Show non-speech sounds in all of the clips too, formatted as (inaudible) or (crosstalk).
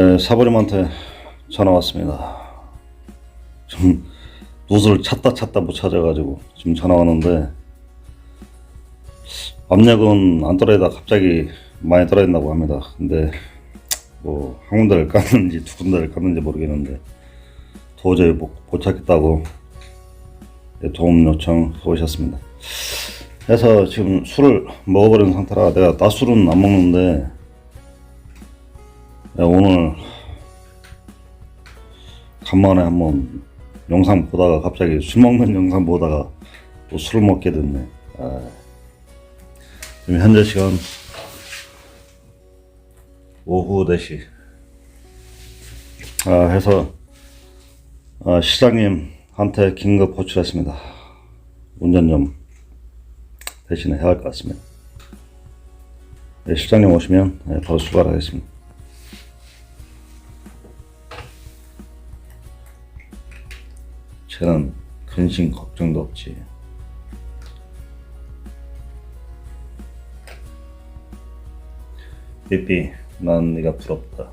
에, 사부님한테 전화 왔습니다. 좀 노트를 찾다 찾다 못 찾아가지고 지금 전화 왔는데 압력은 안 떨어지다 갑자기 많이 떨어진다고 합니다. 근데 뭐 한 군데를 깠는지 두 군데를 깠는지 모르겠는데 도저히 못, 못 찾겠다고 네, 도움 요청 오셨습니다. 그래서 지금 술을 먹어버린 상태라 내가 낮술은 안 먹는데 야, 오늘 간만에 한번 영상 보다가 갑자기 술 먹는 영상 보다가 또 술을 먹게 됐네. 아, 지금 현재 시간 오후 4시. 아, 해서 아, 시장님한테 긴급 호출했습니다. 운전 좀 대신에 해야 할 것 같습니다. 네, 실장님 오시면 네, 바로 출발하겠습니다. 쟤는 근심 걱정도 없지. 삐삐, 난 네가 부럽다.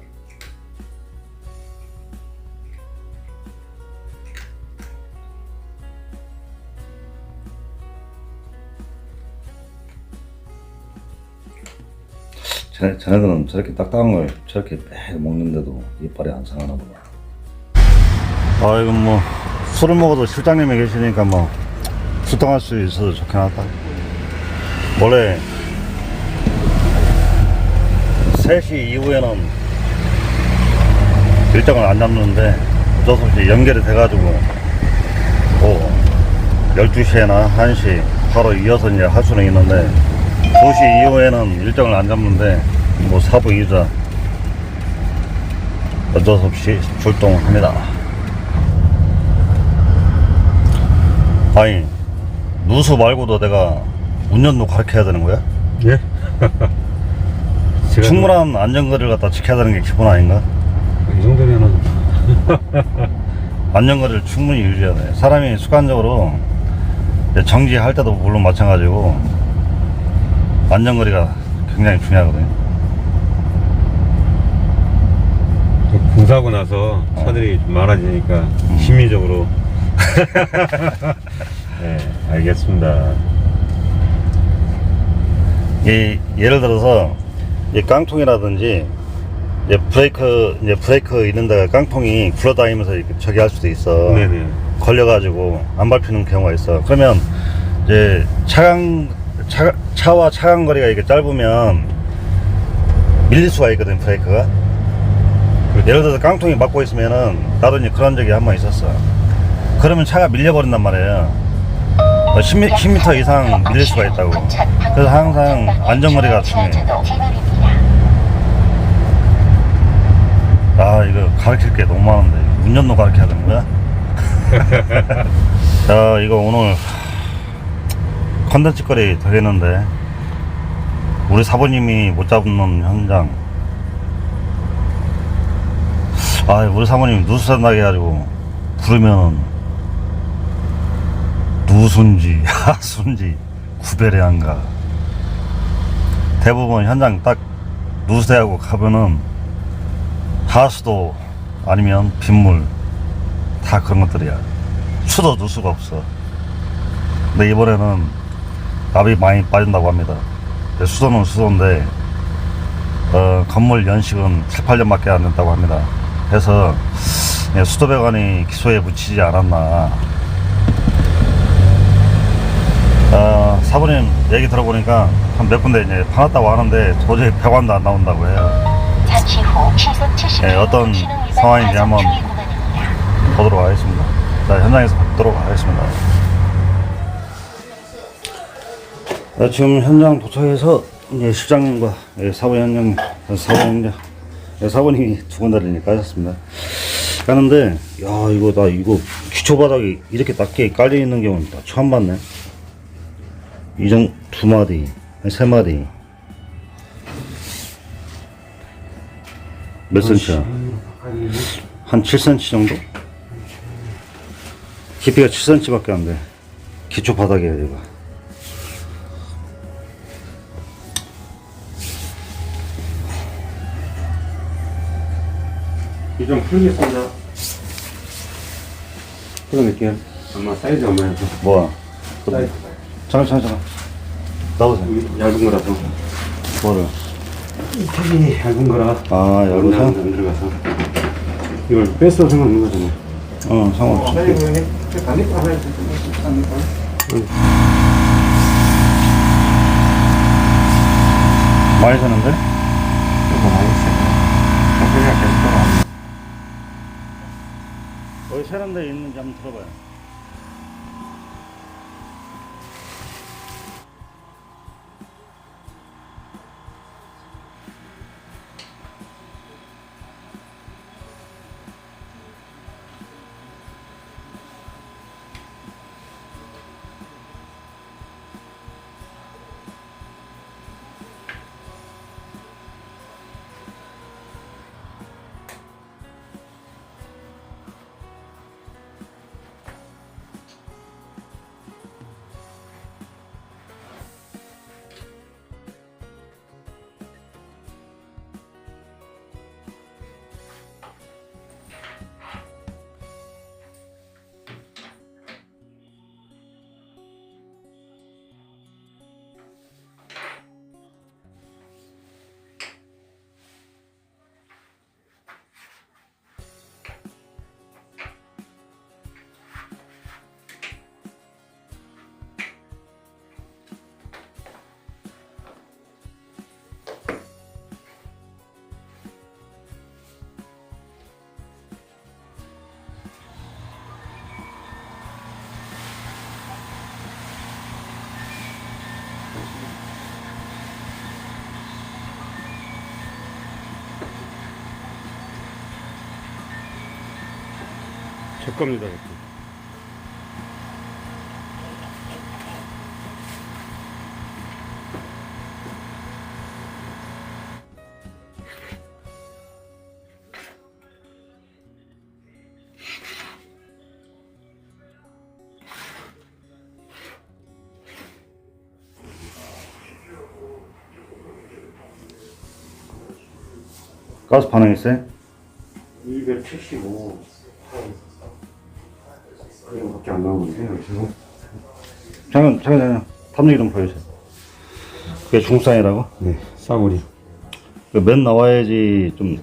쟤네, 쟤네들은 저렇게 딱딱한 걸 저렇게 매일 먹는데도 이빨이 안 상하나 보다. 아, 이건 뭐, 술을 먹어도 실장님이 계시니까 뭐, 출동할 수 있어서 좋긴 하다. 원래, 3시 이후에는 일정을 안 잡는데, 어쩔 수 없이 연결이 돼가지고, 뭐, 12시에나 1시 바로 이어서 이제 할 수는 있는데, 2시 이후에는 일정을 안 잡는데, 뭐, 사부 이자, 어쩔 수 없이 출동합니다. 아니 누수 말고도 내가 운전도 가르쳐야 되는 거야? 예? (laughs) 제가 충분한 안전거리를 갖다 지켜야 되는 게 기본 아닌가? 이 정도면은 (laughs) 안전거리를 충분히 유지해야 돼 사람이 습관적으로 이제 정지할 때도 물론 마찬가지고 안전거리가 굉장히 중요하거든 또 공사하고 나서 차들이 좀 많아지니까 심리적으로 네 알겠습니다 이 예를 들어서 이 깡통이라든지 이제 브레이크 이제 브레이크 있는 데가 깡통이 굴러다니면서 이렇게 저기 할 수도 있어 네네 걸려가지고 안 밟히는 경우가 있어. 그러면 이제 차량 차, 차와 차간 거리가 이렇게 짧으면 밀릴 수가 있거든 브레이크가. 예를 들어서 깡통이 막고 있으면은 나도 이제 그런 적이 한 번 있었어. 그러면 차가 밀려버린단 말이에요. 10m, 10m 이상 밀릴 수가 있다고. 그래서 항상 안전거리가 중요해. 아 이거 가르칠 게 너무 많은데 운전도 가르쳐야 되는 거야? (laughs) 자 이거 오늘 컨텐츠 거리 되겠는데 우리 사부님이 못 잡는 현장 아 우리 사부님 누수 산다게 해가지고 부르면 누순지 (laughs) 하순지 구별이 안 가 대부분 현장 딱 누수대하고 가면은 하수도 아니면 빗물 다 그런 것들이야. 수도 넣을 수가 없어. 근데 이번에는 납이 많이 빠진다고 합니다. 수도는 수도인데, 어, 건물 연식은 7, 8년밖에 안 된다고 합니다. 그래서 예, 수도배관이 기소에 묻히지 않았나. 어, 사부님 얘기 들어보니까 한 몇 군데 이제 파놨다고 하는데 도저히 배관도 안 나온다고 해요. 잠시 후 시속 70km 네, 어떤 상황인지 한번 보도록 하겠습니다. 자, 현장에서 뵙도록 하겠습니다. 네, 지금 현장 도착해서 이제 실장님과 예, 사부 현장, 사부 현장, 예, 사부님이 두 군데를 이제 까셨습니다. 까는데, 야, 이거 나 이거 기초 바닥이 이렇게 낮게 깔려 있는 경우는 나 처음 봤네. 이정 두 마디, 세 마디. 몇 센치야? 한 7cm 정도? 깊이가 7cm밖에 안 돼. 기초 바닥이야, 얘가. 이좀 풀겠습니다. 풀어낼게요. 엄마 사이즈 얼마야? 뭐야? 사이즈. 잠깐, 잠깐, 잠깐. 나오세요. 얇은 거라서. 뭐를? 책이 얇은 거라. 아? 안 들어가서. 이걸 뺐어 상관없는 거잖아. 어, 상관없어. 많이 사는데? 어디 사는 데 있는지 한번 들어봐요. 겁니다. 이렇게. 가스 반응 있어요? 275. 그거밖에 안 나오는데 지금. 잠깐, 잠깐, 잠깐. 탐지기 좀 보여주세요. 그게 중상이라고? 네, 싸구리. 그맨 나와야지 좀,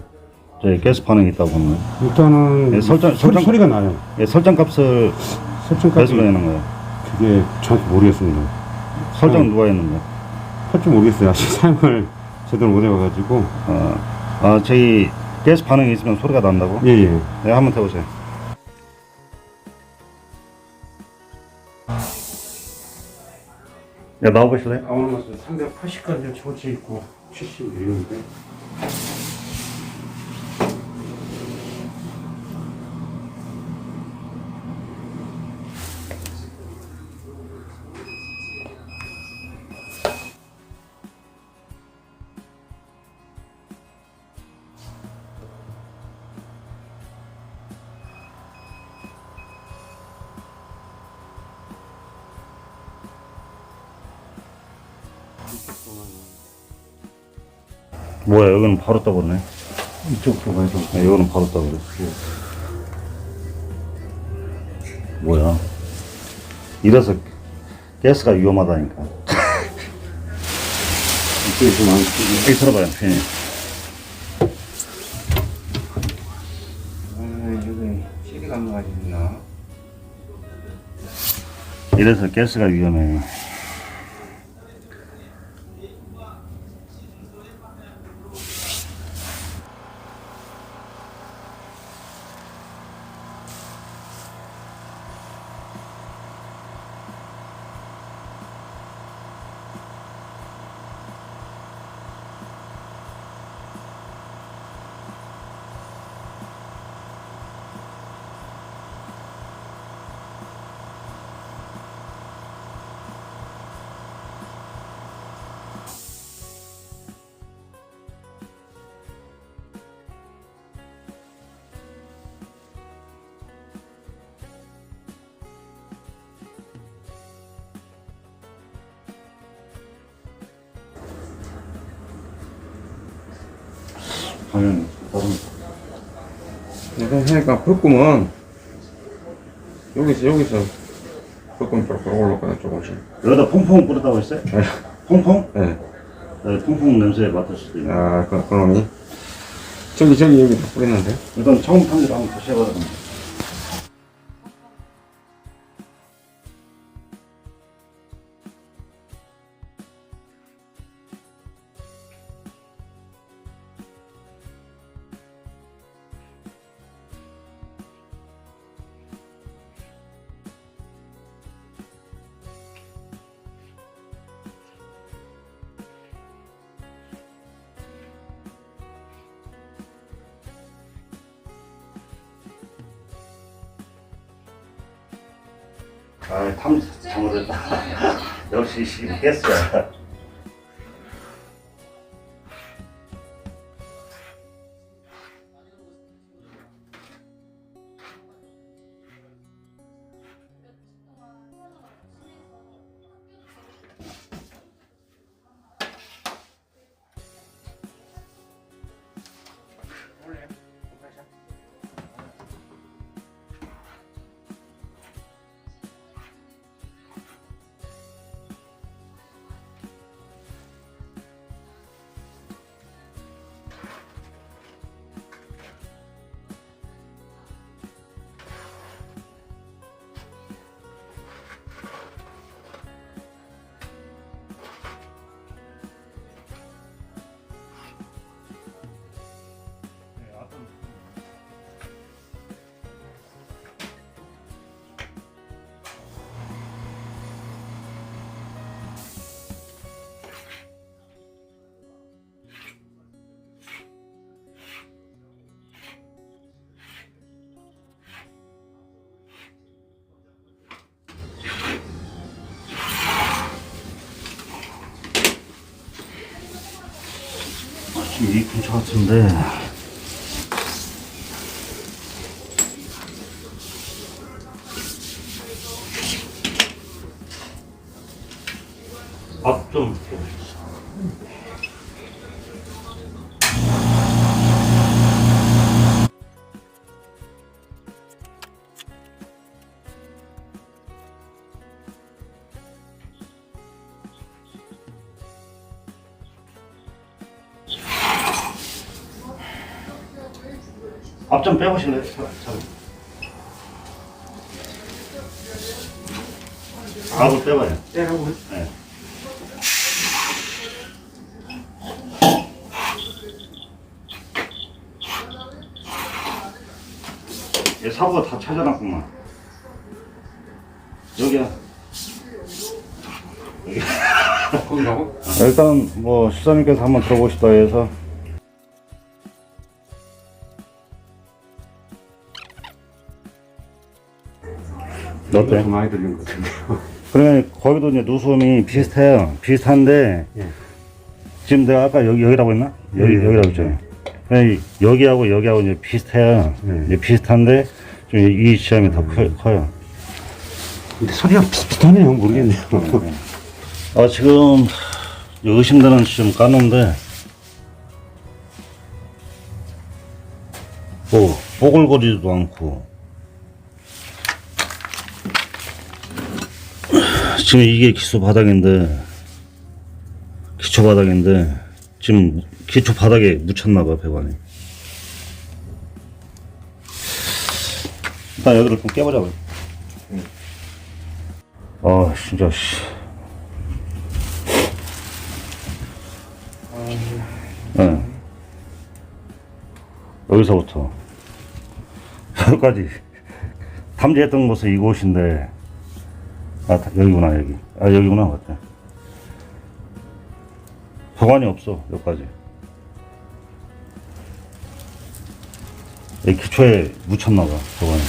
저희 가스 반응이 있다고 보는 거예요. 일단은 네, 설정- 소리, 설정- 소리가 나요. 예, 설정 값을 설정까지 배수가 되는 거예요. 그게 정확히 모르겠습니다. 설정 음. 누가 했는 거예요? 할 줄 모르겠어요. 아직 사용을 제대로 못 해봐가지고. 어, 아, 저희 가스 반응이 있으면 소리가 난다고? 예, 예. 네, 한번 해보세요. 야, 나와보실래요? 아무나 맞으 380까지 초치 있고 70 이러는데. 뭐야, 여기는 바로 떠버리네. 이쪽 보고해서. 아, 이거는 바로 떠버려. 뭐야. 이래서 가스가 위험하다니까. (laughs) 이쪽이 좀 안, 여기 들어봐요, 편히. 아, 안 맞았나? 이래서 가스가 위험해. 다른 일단 하니까 불금은 여기서 여기서 불금 올라올 거야 조금씩. 여기다 퐁퐁 뿌렸다고 했어요? 퐁퐁? 네. 네, 퐁퐁 냄새 맡을 수도 있네. 아, 그, 그놈이. 저기, 저기, 여기 다 뿌렸는데. 일단 처음 탕지를 한번 다시 해봐야 됩니다. 아, 탐 잘못했다. (laughs) 역시 시겠어 이 근처 같은데. 좀 빼보실래요? 앞을 빼봐요. 떼라고 네. 얘 사고가 다 찾아놨구만. 여기야. 거기라고? 일단 뭐 시사님께서 한번 들어보시다 해서 어때? 좀 많이 들린 것 같은데요. (laughs) 그러면 거기도 이제 누수음이 비슷해요. 비슷한데 예. 지금 내가 아까 여기 여기라고 했나? 여기 예, 여기라고 예. 했잖아요. 그냥 여기하고 여기하고 이제 비슷해요. 예. 이제 비슷한데 좀이 지점이 더 커, 커요. 근데 소리가 비슷비슷하네요. 모르겠네요. 아 지금 의심되는 지점 깠는데 뭐 뽀글거리지도 않고 지금 이게 기초 바닥인데 기초 바닥인데 지금 기초 바닥에 묻혔나봐 배관이. 일단 여기를 좀 깨보자고요. 아 진짜 씨. 네. 여기서부터. (laughs) 여기까지. (laughs) 탐지했던 곳은 이곳인데 아 다- 여기구나 여기. 아 여기구나 맞다. 배관이 없어 여기까지. 이 기초에 묻혔나봐 배관이.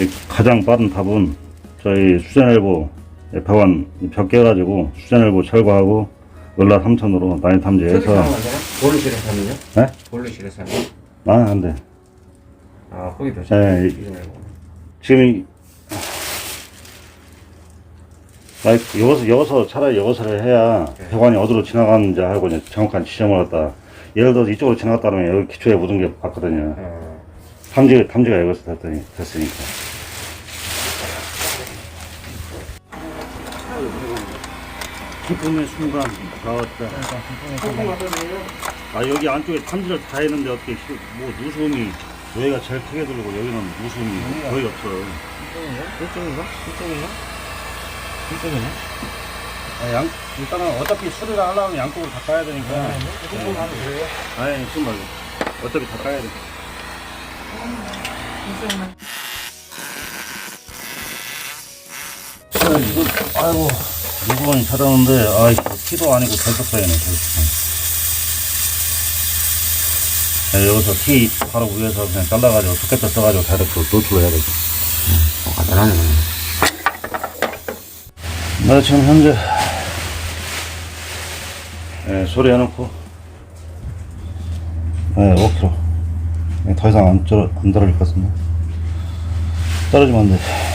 이 가장 빠른 답은 저희 수전일보 배관 벽 깨가지고 수전일보 철거하고 연라 3천으로 난이 탐지해서 볼루실에 사는요? 네? 볼루실에 사는 아 안돼. 아, 거기도 네, 이- 지금 이- 아, 여기서 여기서 차라리 여기서 해야 배관이 어디로 지나가는지 알고 이제 정확한 지점을 갖다 예를 들어서 이쪽으로 지나갔다 그러면 여기 기초에 묻은 게 맞거든요. 어. 탐지, 탐지가 여기서 됐더니, 됐으니까. 기쁨의 순간, 나왔다. 아, 여기 안쪽에 탐지를 다 했는데 어떻게, 시- 뭐, 누수음이, 여기가 제일 크게 들고 여기는 누수음이 거의 없어. 이쪽인가? 이쪽인가? 이쪽이네. 아, 양, 일단은 어차피 수리를 하려면 다 까야 되니까. 조금 하면 돼요? 아니, 무슨 말이야. 어차피 다 까야 돼. 아, 이거, 아이고, 누구만이 찾아오는데, 아이, 티도 아니고 결석사. 네, 여기서 티 바로 위에서 그냥 잘라가지고, 두께뼈 써가지고 다이렉트 노출로 해야 되죠. 어, 간단하네. 나 지금 현재, 예, 소리 해놓고, 예, 5kg. 예, 더 이상 안, 떨어, 안 떨어질 것 같습니다. 떨어지면 안 돼.